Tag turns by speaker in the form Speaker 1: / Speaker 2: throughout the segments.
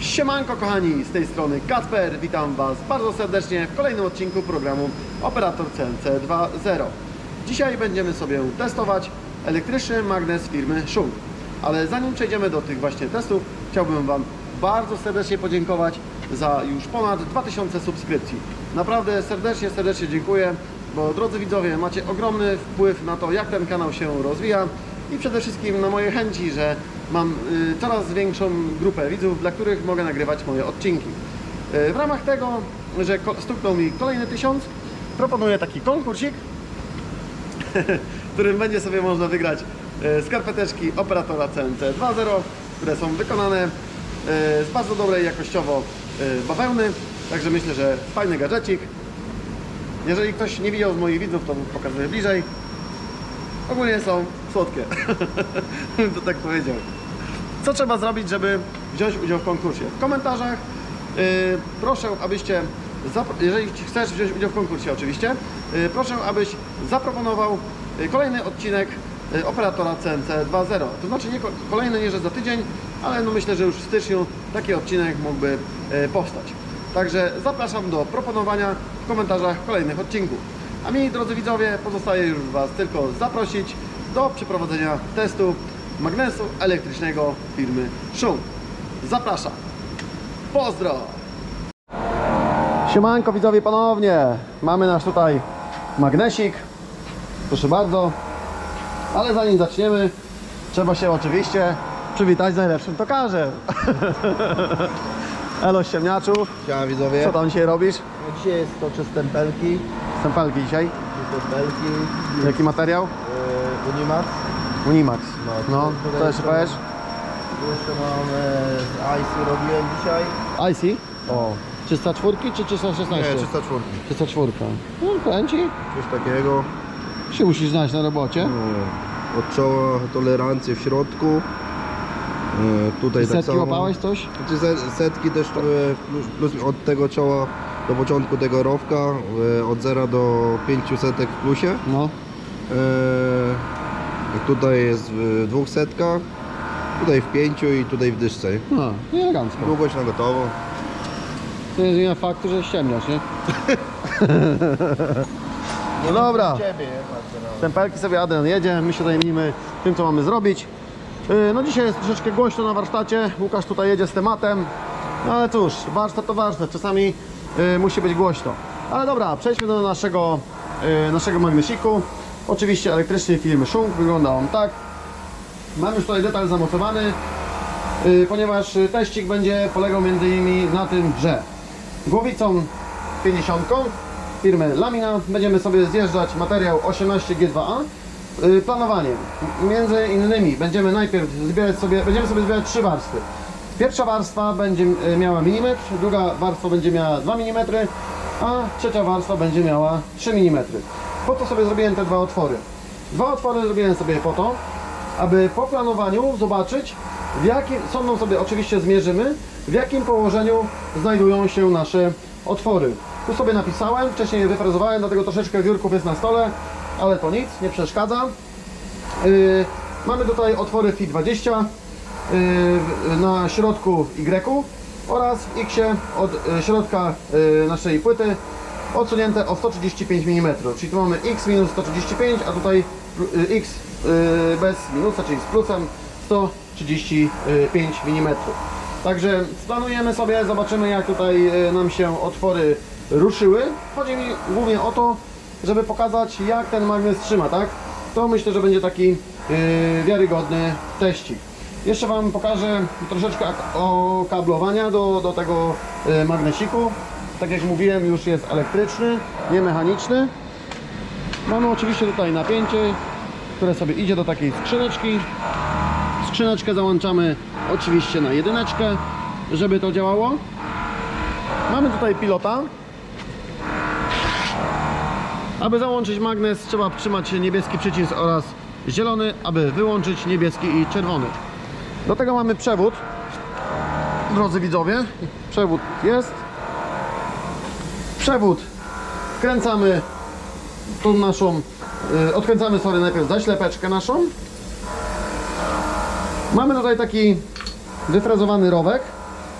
Speaker 1: Siemanko kochani, z tej strony Kacper, witam Was bardzo serdecznie w kolejnym odcinku programu Operator CNC 2.0. Dzisiaj będziemy sobie testować elektryczny magnes firmy Schunk. Ale zanim przejdziemy do tych właśnie testów, chciałbym Wam bardzo serdecznie podziękować za już ponad 2000 subskrypcji. Naprawdę serdecznie, serdecznie dziękuję, bo drodzy widzowie, macie ogromny wpływ na to, jak ten kanał się rozwija i przede wszystkim na moje chęci, że mam y, coraz większą grupę widzów, dla których mogę nagrywać moje odcinki. Y, W ramach tego, że stuknął mi kolejny tysiąc, proponuję taki konkursik, w którym będzie sobie można wygrać e, skarpeteczki operatora CNC 2.0, które są wykonane z bardzo dobrej jakościowo bawełny. Także myślę, że fajny gadżecik. Jeżeli ktoś nie widział z moich widzów, to pokazuję bliżej. Ogólnie są słodkie. To tak powiedział. Co trzeba zrobić, żeby wziąć udział w konkursie? W komentarzach yy, proszę, abyście, jeżeli chcesz wziąć udział w konkursie oczywiście, yy, proszę, abyś zaproponował yy, kolejny odcinek yy, operatora CNC 2.0. To znaczy nie ko- kolejny nie, że za tydzień, ale no myślę, że już w styczniu taki odcinek mógłby yy, powstać. Także zapraszam do proponowania w komentarzach kolejnych odcinków. A mi, drodzy widzowie, pozostaje już Was tylko zaprosić do przeprowadzenia testu magnesu elektrycznego firmy Schunk. Zapraszam. Pozdro! Siemanko widzowie ponownie. Mamy nasz tutaj magnesik. Proszę bardzo. Ale zanim zaczniemy, trzeba się oczywiście przywitać z najlepszym tokarzem. Elo ściemniaczu.
Speaker 2: Siema widzowie.
Speaker 1: Co tam dzisiaj robisz?
Speaker 2: No dzisiaj jest to czy stempelki,
Speaker 1: Stempelki dzisiaj.
Speaker 2: stempelki,
Speaker 1: Jaki materiał?
Speaker 2: Unimax.
Speaker 1: Unimax.
Speaker 2: No,
Speaker 1: No, co jeszcze powiesz?
Speaker 2: Jeszcze mam e, IC robiłem dzisiaj.
Speaker 1: IC? O. 304 czy 316?
Speaker 2: Nie, 304.
Speaker 1: 304. No, kręci.
Speaker 2: Coś takiego.
Speaker 1: Się musisz znać na robocie.
Speaker 2: No, od czoła tolerancję w środku. E, tutaj
Speaker 1: I
Speaker 2: tak
Speaker 1: setki
Speaker 2: samo.
Speaker 1: łapałeś coś?
Speaker 2: Znaczy se- setki też e, plus, plus od tego czoła do początku tego rowka e, od 0 do 5 setek w plusie.
Speaker 1: No.
Speaker 2: E, tutaj jest w dwóch setkach. Tutaj w pięciu i tutaj w dyszce.
Speaker 1: No, elegancko.
Speaker 2: Długość na gotowo.
Speaker 1: To nie zmienia faktu, że ściemniasz, nie? No dobra.
Speaker 2: Ciebie?
Speaker 1: Stempelki sobie Adrian jedzie, my się zajmijmy tym, co mamy zrobić. Yy, No dzisiaj jest troszeczkę głośno na warsztacie, Łukasz tutaj jedzie z tematem, no ale cóż, warsztat to warsztat, czasami yy, musi być głośno. Ale dobra, przejdźmy do naszego, yy, naszego magnesiku. Oczywiście elektryczny firmy Schunk, wygląda on tak. Mam już tutaj detal zamocowany, yy, ponieważ y, teścik będzie polegał m.in. na tym, że głowicą 50 firmy Lamina będziemy sobie zjeżdżać materiał 18G2A. Yy, Planowanie. Między innymi będziemy najpierw zbierać sobie, będziemy sobie zbierać trzy warstwy. Pierwsza warstwa będzie y, miała milimetr, druga warstwa będzie miała 2 mm, a trzecia warstwa będzie miała 3 mm. Po to sobie zrobiłem te dwa otwory. Dwa otwory zrobiłem sobie po to, aby po planowaniu zobaczyć, w jakim, sondą sobie oczywiście zmierzymy, w jakim położeniu znajdują się nasze otwory. Tu sobie napisałem, wcześniej je wyfrazowałem, dlatego troszeczkę wiórków jest na stole, ale to nic, nie przeszkadza. Yy, mamy tutaj otwory FI 20 yy, na środku Y oraz w X od środka yy, naszej płyty odsunięte o 135 mm, czyli tu mamy X minus 135, a tutaj yy, X yy, bez minusa, czyli z plusem 135 mm. Także splanujemy sobie, zobaczymy jak tutaj yy, nam się otwory ruszyły. Chodzi mi głównie o to, żeby pokazać jak ten magnes trzyma, tak? To myślę, że będzie taki wiarygodny teścik. Jeszcze Wam pokażę troszeczkę ak- okablowania do, do tego magnesiku. Tak jak mówiłem, już jest elektryczny, nie mechaniczny. Mamy oczywiście tutaj napięcie, które sobie idzie do takiej skrzyneczki. Skrzyneczkę załączamy oczywiście na jedyneczkę, żeby to działało. Mamy tutaj pilota, aby załączyć magnes trzeba trzymać niebieski przycisk oraz zielony, aby wyłączyć niebieski i czerwony. Do tego mamy przewód. Drodzy widzowie, przewód jest. Przewód wkręcamy tą naszą, y, odkręcamy sobie najpierw zaślepeczkę naszą. Mamy tutaj taki wyfrazowany rowek.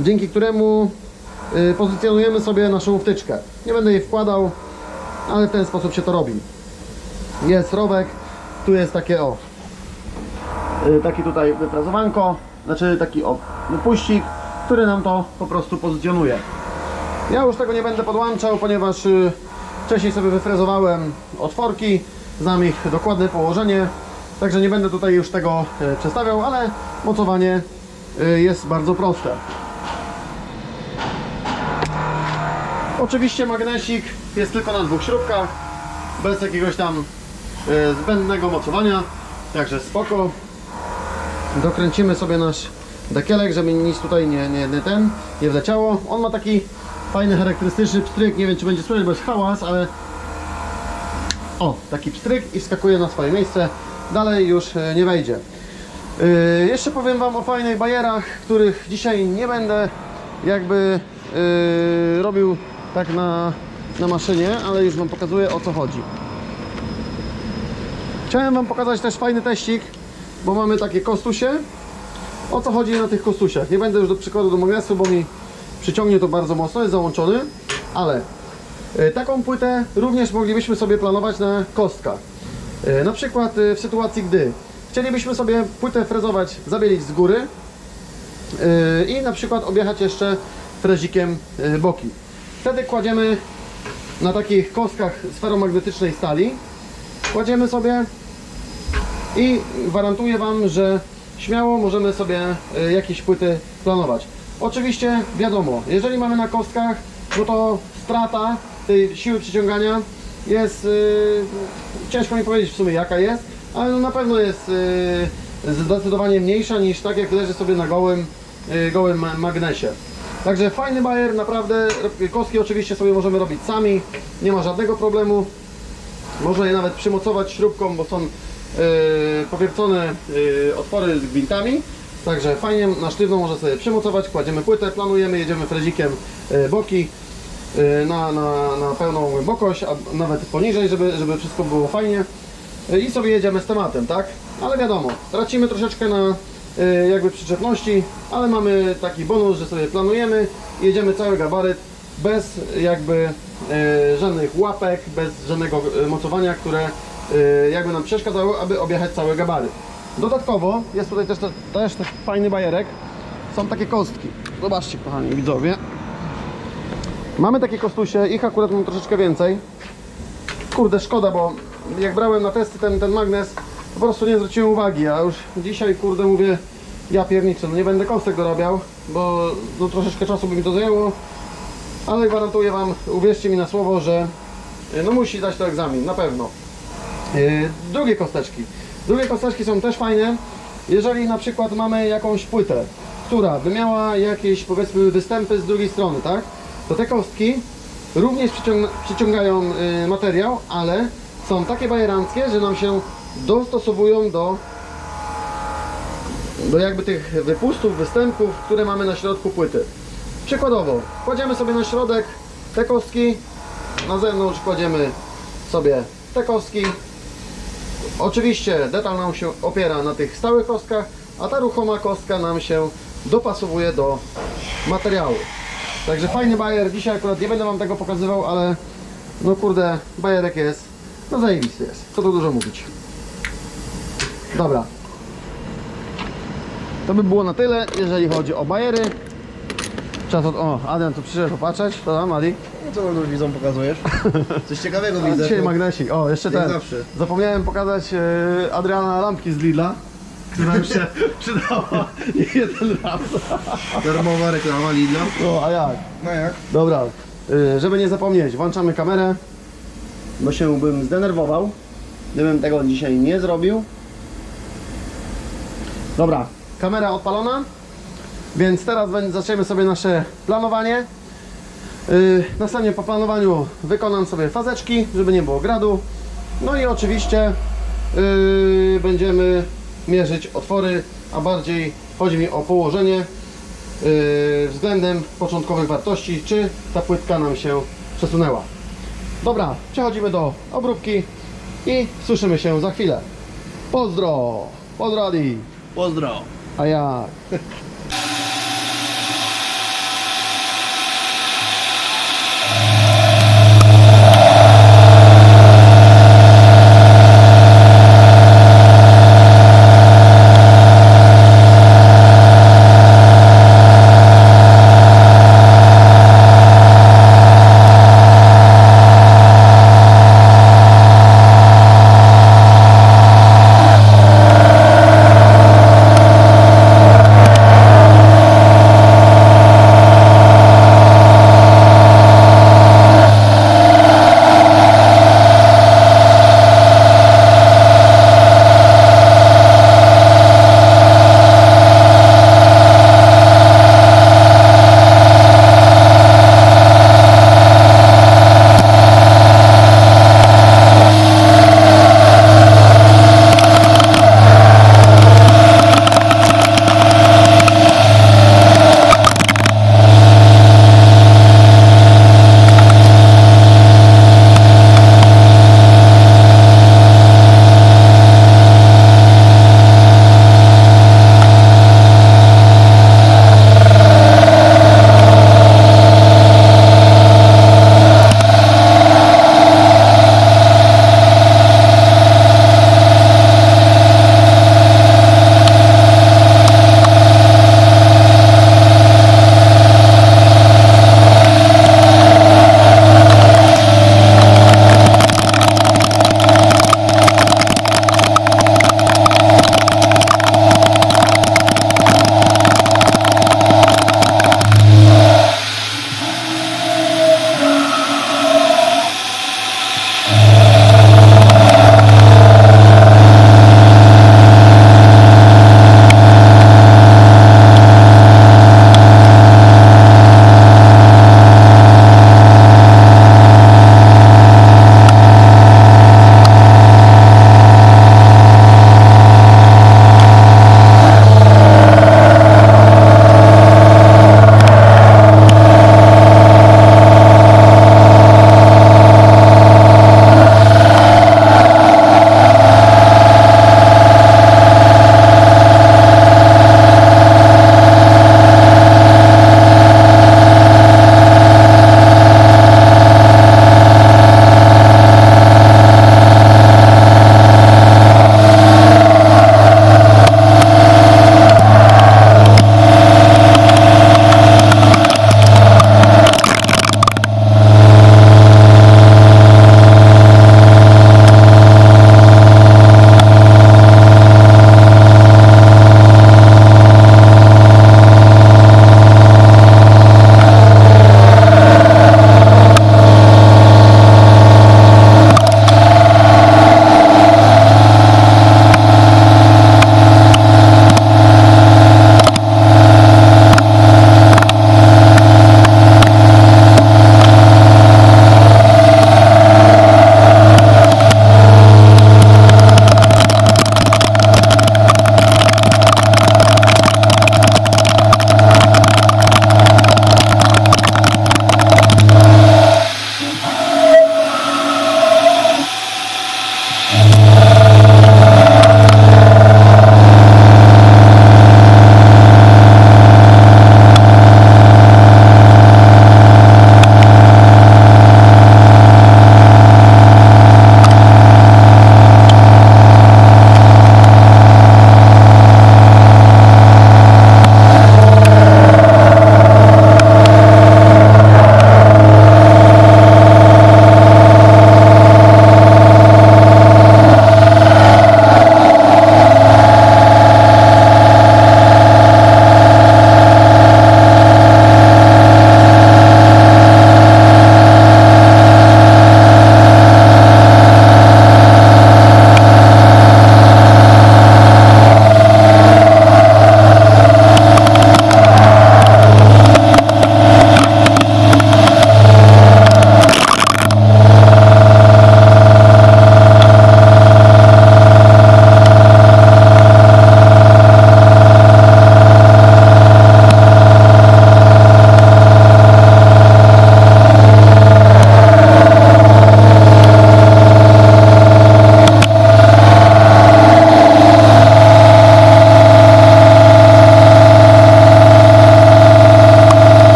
Speaker 1: dzięki któremu y, pozycjonujemy sobie naszą wtyczkę. Nie będę jej wkładał, ale w ten sposób się to robi. Jest rowek, tu jest takie o, y, taki tutaj wyfrazowanko, znaczy taki o, wypuścik, który nam to po prostu pozycjonuje. Ja już tego nie będę podłączał, ponieważ y, wcześniej sobie wyfrezowałem otworki, znam ich dokładne położenie, także nie będę tutaj już tego y, przestawiał, ale mocowanie y, jest bardzo proste. Oczywiście magnesik jest tylko na dwóch śrubkach, bez jakiegoś tam zbędnego mocowania, także spoko. Dokręcimy sobie nasz dekielek, żeby nic tutaj nie, nie, nie ten, nie wleciało. On ma taki fajny, charakterystyczny pstryk, nie wiem czy będzie słyszeć, bo jest hałas, ale o, taki pstryk i wskakuje na swoje miejsce. Dalej już e, nie wejdzie. Yy, jeszcze powiem Wam o fajnych bajerach, których dzisiaj nie będę jakby yy, robił tak na, na maszynie, ale już Wam pokazuję o co chodzi. Chciałem Wam pokazać też fajny teścik, bo mamy takie kostusie. O co chodzi na tych kostusiach? Nie będę już do przykładu do magnesu, bo mi przyciągnie to bardzo mocno, jest załączony, ale y, taką płytę również moglibyśmy sobie planować na kostkach. Y, Na przykład y, w sytuacji, gdy chcielibyśmy sobie płytę frezować, zabielić z góry i na przykład objechać jeszcze frezikiem boki. Wtedy kładziemy na takich kostkach sferomagnetycznej stali, kładziemy sobie i gwarantuję Wam, że śmiało możemy sobie jakieś płyty planować. Oczywiście wiadomo, jeżeli mamy na kostkach, no to strata tej siły przyciągania jest, y, ciężko mi powiedzieć w sumie jaka jest, ale no na pewno jest y, zdecydowanie mniejsza niż tak jak leży sobie na gołym, y, gołym ma- magnesie. Także fajny bajer, naprawdę, kostki oczywiście sobie możemy robić sami, nie ma żadnego problemu. Można je nawet przymocować śrubką, bo są yy, powiercone yy, otwory z gwintami. Także fajnie na sztywno można sobie przymocować, kładziemy płytę, planujemy, jedziemy frezikiem yy, boki yy, na, na, na pełną głębokość, a nawet poniżej, żeby, żeby wszystko było fajnie. Yy, I sobie jedziemy z tematem, tak? Ale wiadomo, tracimy troszeczkę na jakby przyczepności, ale mamy taki bonus, że sobie planujemy, jedziemy cały gabaryt bez jakby e, żadnych łapek, bez żadnego e, mocowania, które e, jakby nam przeszkadzało, aby objechać cały gabaryt. Dodatkowo jest tutaj też, te, też taki fajny bajerek. Są takie kostki. Zobaczcie kochani widzowie. Mamy takie kostusie, ich akurat mam troszeczkę więcej. Kurde, szkoda, bo jak brałem na testy ten, ten magnes, po prostu nie zwróciłem uwagi, a już dzisiaj, kurde, mówię, ja pierniczę, no nie będę kostek dorabiał, bo no, troszeczkę czasu by mi to zajęło, ale gwarantuję Wam, uwierzcie mi na słowo, że y, no musi dać to egzamin, na pewno. Yy, drugie kosteczki. Drugie kosteczki są też fajne, jeżeli na przykład mamy jakąś płytę, która by miała jakieś powiedzmy występy z drugiej strony, tak? To te kostki również przyciąga, przyciągają y, materiał, ale są takie bajeranckie, że nam się dostosowują do do jakby tych wypustów, występków, które mamy na środku płyty. Przykładowo, kładziemy sobie na środek te kostki, na zewnątrz kładziemy sobie te kostki. Oczywiście detal nam się opiera na tych stałych kostkach, a ta ruchoma kostka nam się dopasowuje do materiału. Także fajny bajer, dzisiaj akurat nie będę Wam tego pokazywał, ale no kurde, bajerek jest, no zajebisty jest, co tu dużo mówić. Dobra, to by było na tyle, jeżeli chodzi o bajery. Czas od... O, Adrian tu przyszedł popatrzeć. To tam, Adi.
Speaker 2: No co wam widzom pokazujesz? Coś ciekawego
Speaker 1: A
Speaker 2: widzę.
Speaker 1: dzisiaj magnesik. O, jeszcze
Speaker 2: Jak
Speaker 1: ten.
Speaker 2: zawsze.
Speaker 1: Zapomniałem pokazać e, Adriana lampki z Lidla. Która już się przydała nie jeden raz.
Speaker 2: Darmowa reklama Lidla.
Speaker 1: O, a jak?
Speaker 2: No jak?
Speaker 1: Dobra, y, żeby nie zapomnieć, włączamy kamerę, bo się bym zdenerwował, gdybym tego dzisiaj nie zrobił. Dobra, kamera odpalona, więc teraz zaczniemy sobie nasze planowanie. Yy, następnie po planowaniu wykonam sobie fazeczki, żeby nie było gradu. No i oczywiście yy, będziemy mierzyć otwory, a bardziej chodzi mi o położenie yy, względem początkowych wartości, czy ta płytka nam się przesunęła. Dobra, przechodzimy do obróbki i słyszymy się za chwilę. Pozdro! Pozdro Adi!
Speaker 2: Pozdro.
Speaker 1: A jak?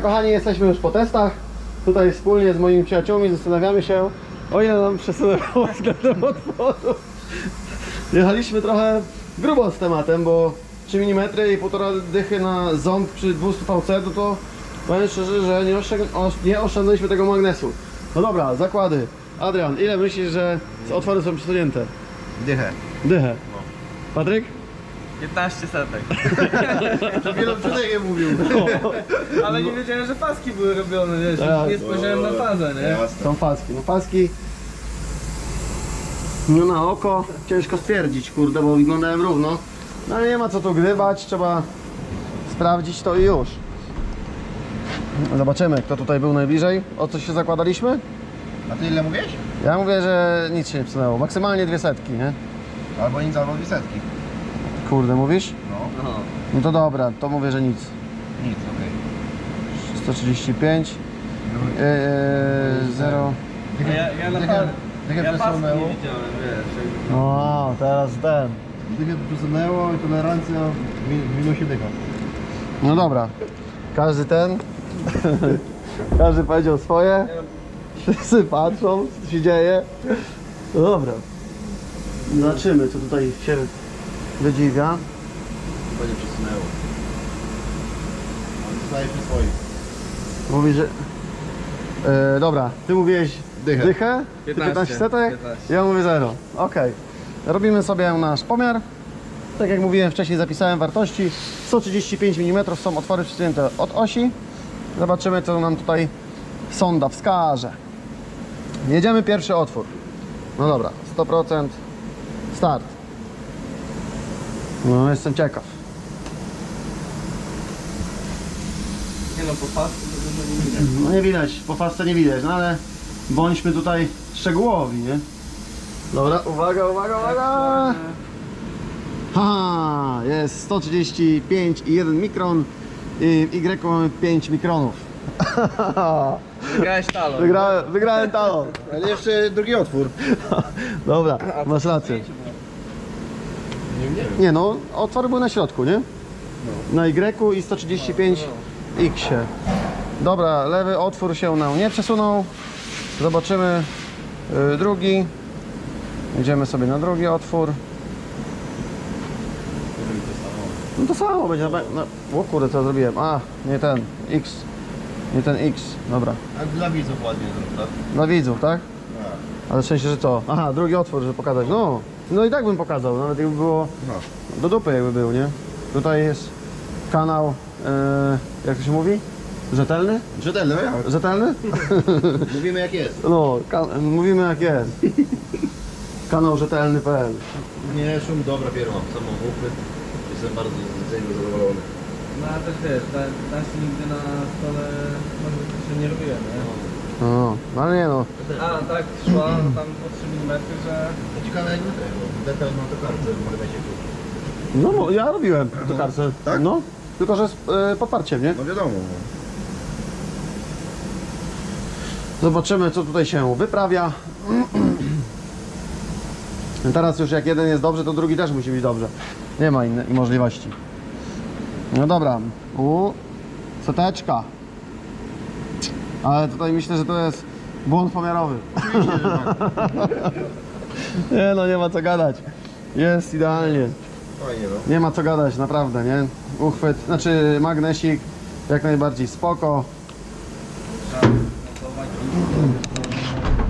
Speaker 1: Dobra, kochani, jesteśmy już po testach. Tutaj wspólnie z moimi przyjaciółmi zastanawiamy się, o ile nam przesunęło względem otworu. Jechaliśmy trochę grubo z tematem, bo 3 mm i 1,5 dychy na ząb przy 200 VC, no to powiem szczerze, że nie, oszczęd- osz- nie oszczędzaliśmy tego magnesu. No dobra, zakłady. Adrian, ile myślisz, że z otwory są przesunięte?
Speaker 2: Dychę.
Speaker 1: Dychę. Patryk?
Speaker 3: 15 setek.
Speaker 2: Chwilę przed je mówił.
Speaker 3: Ale nie wiedziałem, że paski były robione, wiesz,
Speaker 1: Tak.
Speaker 3: nie spojrzałem na fazę, nie?
Speaker 1: Są paski. No paski. No na oko ciężko stwierdzić, kurde, bo wyglądałem równo. No ale nie ma co tu gdybać, trzeba sprawdzić to i już. Zobaczymy, kto tutaj był najbliżej. O co się zakładaliśmy?
Speaker 2: A ty ile mówisz?
Speaker 1: Ja mówię, że nic się nie psunęło. Maksymalnie dwie setki, nie?
Speaker 2: Albo nic, albo dwie setki.
Speaker 1: Kurde, mówisz?
Speaker 2: No.
Speaker 1: No to dobra, to mówię, że nic.
Speaker 2: Nic, okej.
Speaker 1: 135, yy, 0.
Speaker 3: A ja, ja na
Speaker 2: Dychę-
Speaker 3: par...
Speaker 2: dychę
Speaker 3: ja paski
Speaker 2: przesunęło.
Speaker 3: nie widziałem, wiesz. jakby-
Speaker 1: No, teraz ten.
Speaker 2: Dychę przesunęło i tolerancja w minusie dycha.
Speaker 1: No dobra, każdy ten, każdy powiedział swoje, wszyscy patrzą, co się dzieje. No dobra, zobaczymy co tutaj się wydziwia.
Speaker 2: To nie przesunęło. On zostaje przy swoim.
Speaker 1: Mówi, że... E, dobra, ty mówiłeś
Speaker 2: Dychę.
Speaker 1: dychę? Ty
Speaker 3: 15,
Speaker 1: 15 setek?
Speaker 3: 15.
Speaker 1: Ja mówię 0. Okej. Robimy sobie nasz pomiar. Tak jak mówiłem wcześniej, zapisałem wartości. 135 mm są otwory przysunięte od osi. Zobaczymy, co nam tutaj sonda wskaże. Jedziemy pierwszy otwór. No dobra, 100%. Start. No, jestem ciekaw.
Speaker 3: Nie no, po pasku to dużo nie widać.
Speaker 1: No nie widać, po fasce nie widać, no ale bądźmy tutaj szczegółowi, nie? Dobra, uwaga, uwaga, uwaga! Haha, jest 135 i 1 mikron i Y mamy 5 mikronów.
Speaker 3: Grałeś talon.
Speaker 1: Wygrałem, wygrałem talon.
Speaker 2: Ale jeszcze drugi otwór.
Speaker 1: Dobra, masz rację.
Speaker 2: Nie wiem.
Speaker 1: Nie no, otwory były na środku, nie? Na Y i 135 X. Dobra, lewy otwór się nam nie przesunął. Zobaczymy y, drugi. Idziemy sobie na drugi otwór. No to samo będzie. na pe- No, o kurde, co zrobiłem? A, nie ten. X. Nie ten X. Dobra.
Speaker 2: A dla widzów ładnie zrób, tak?
Speaker 1: Dla widzów, tak?
Speaker 2: Tak.
Speaker 1: Ale w sensie, że co? Aha, drugi otwór, żeby pokazać. No, no i tak bym pokazał, nawet jakby było
Speaker 2: No.
Speaker 1: do dupy jakby był, nie? Tutaj jest kanał, e, jak to się mówi? Rzetelny?
Speaker 2: Rzetelny, no jak?
Speaker 1: Rzetelny?
Speaker 2: Mówimy jak jest.
Speaker 1: No, kan- mówimy jak jest. Kanał rzetelny.pl
Speaker 2: Nie, szum dobra firma, samochód. Jestem bardzo z niego zadowolony.
Speaker 3: No a też wiesz, da, da się nigdy na stole, może się nie robiłem, nie?
Speaker 1: No, no ale nie no.
Speaker 3: A tak szła tam o 3 mm, że...
Speaker 2: To ciekawe jak na tego. Detal na tokarce w magnesie.
Speaker 1: No bo ja robiłem to karce.
Speaker 2: Tak?
Speaker 1: No, tylko że z e, podparciem, nie?
Speaker 2: No wiadomo.
Speaker 1: Zobaczymy co tutaj się wyprawia. Teraz już jak jeden jest dobrze, to drugi też musi być dobrze. Nie ma innej możliwości. No dobra. U, seteczka. Ale tutaj myślę, że to jest błąd pomiarowy. nie no, nie ma co gadać. Jest idealnie.
Speaker 2: Fajnie no.
Speaker 1: Nie ma co gadać, naprawdę, nie? Uchwyt, znaczy magnesik jak najbardziej spoko.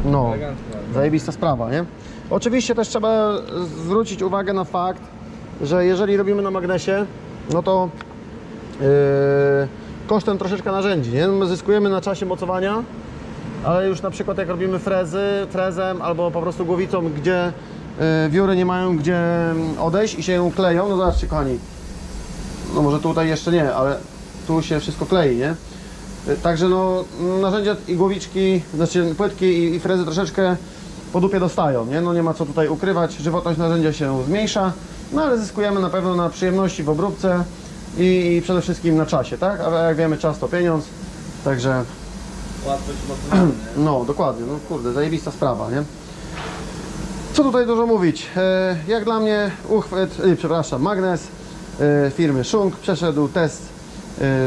Speaker 1: No, zajebista sprawa, nie? Oczywiście też trzeba zwrócić uwagę na fakt, że jeżeli robimy na magnesie, no to yy, kosztem troszeczkę narzędzi, nie? My zyskujemy na czasie mocowania, ale już na przykład jak robimy frezy, frezem albo po prostu głowicą, gdzie yy, wióry nie mają gdzie odejść i się kleją, no zobaczcie kochani, no może tutaj jeszcze nie, ale tu się wszystko klei, nie? Y, Także no narzędzia i głowiczki, znaczy płytki i, i frezy troszeczkę po dupie dostają, nie? No nie ma co tutaj ukrywać, żywotność narzędzia się zmniejsza, no ale zyskujemy na pewno na przyjemności w obróbce i, i przede wszystkim na czasie, tak? A jak wiemy czas to pieniądz, także
Speaker 3: Łatwość
Speaker 1: no dokładnie, no kurde, zajebista sprawa, nie? Co tutaj dużo mówić? E, jak dla mnie uchwyt, e, przepraszam, magnes e, firmy Shunk przeszedł test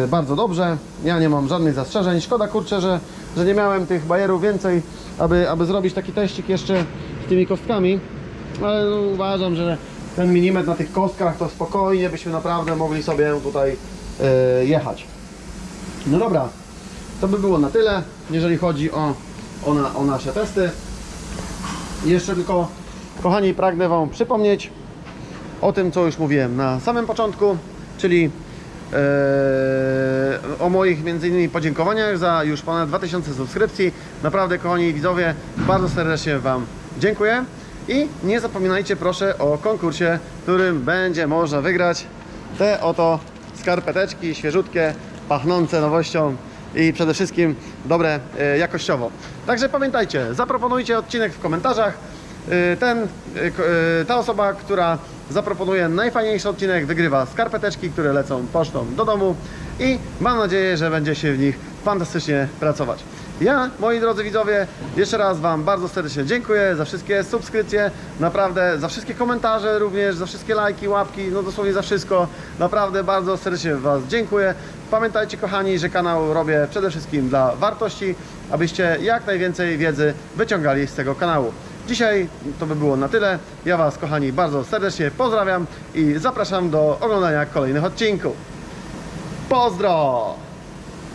Speaker 1: bardzo dobrze. Ja nie mam żadnych zastrzeżeń. Szkoda kurczę, że, że nie miałem tych bajerów więcej, aby, aby zrobić taki teścik jeszcze z tymi kostkami. Ale no, uważam, że ten milimetr na tych kostkach to spokojnie byśmy naprawdę mogli sobie tutaj jechać. No dobra, to by było na tyle, jeżeli chodzi o, o, na, o nasze testy. Jeszcze tylko, kochani, pragnę Wam przypomnieć o tym, co już mówiłem na samym początku, czyli e, o moich między innymi podziękowaniach za już ponad 2000 subskrypcji. Naprawdę, kochani widzowie, bardzo serdecznie Wam dziękuję. I nie zapominajcie proszę o konkursie, w którym będzie można wygrać te oto skarpeteczki świeżutkie, pachnące nowością i przede wszystkim dobre e, jakościowo. Także pamiętajcie, zaproponujcie odcinek w komentarzach. E, Ten, e, ta osoba, która zaproponuje najfajniejszy odcinek, wygrywa skarpeteczki, które lecą pocztą do domu i mam nadzieję, że będzie się w nich fantastycznie pracować. Ja, moi drodzy widzowie, jeszcze raz Wam bardzo serdecznie dziękuję za wszystkie subskrypcje, naprawdę za wszystkie komentarze również, za wszystkie lajki, łapki, no dosłownie za wszystko. Naprawdę bardzo serdecznie Was dziękuję. Pamiętajcie kochani, że kanał robię przede wszystkim dla wartości, abyście jak najwięcej wiedzy wyciągali z tego kanału. Dzisiaj to by było na tyle. Ja Was kochani bardzo serdecznie pozdrawiam i zapraszam do oglądania kolejnych odcinków. Pozdro!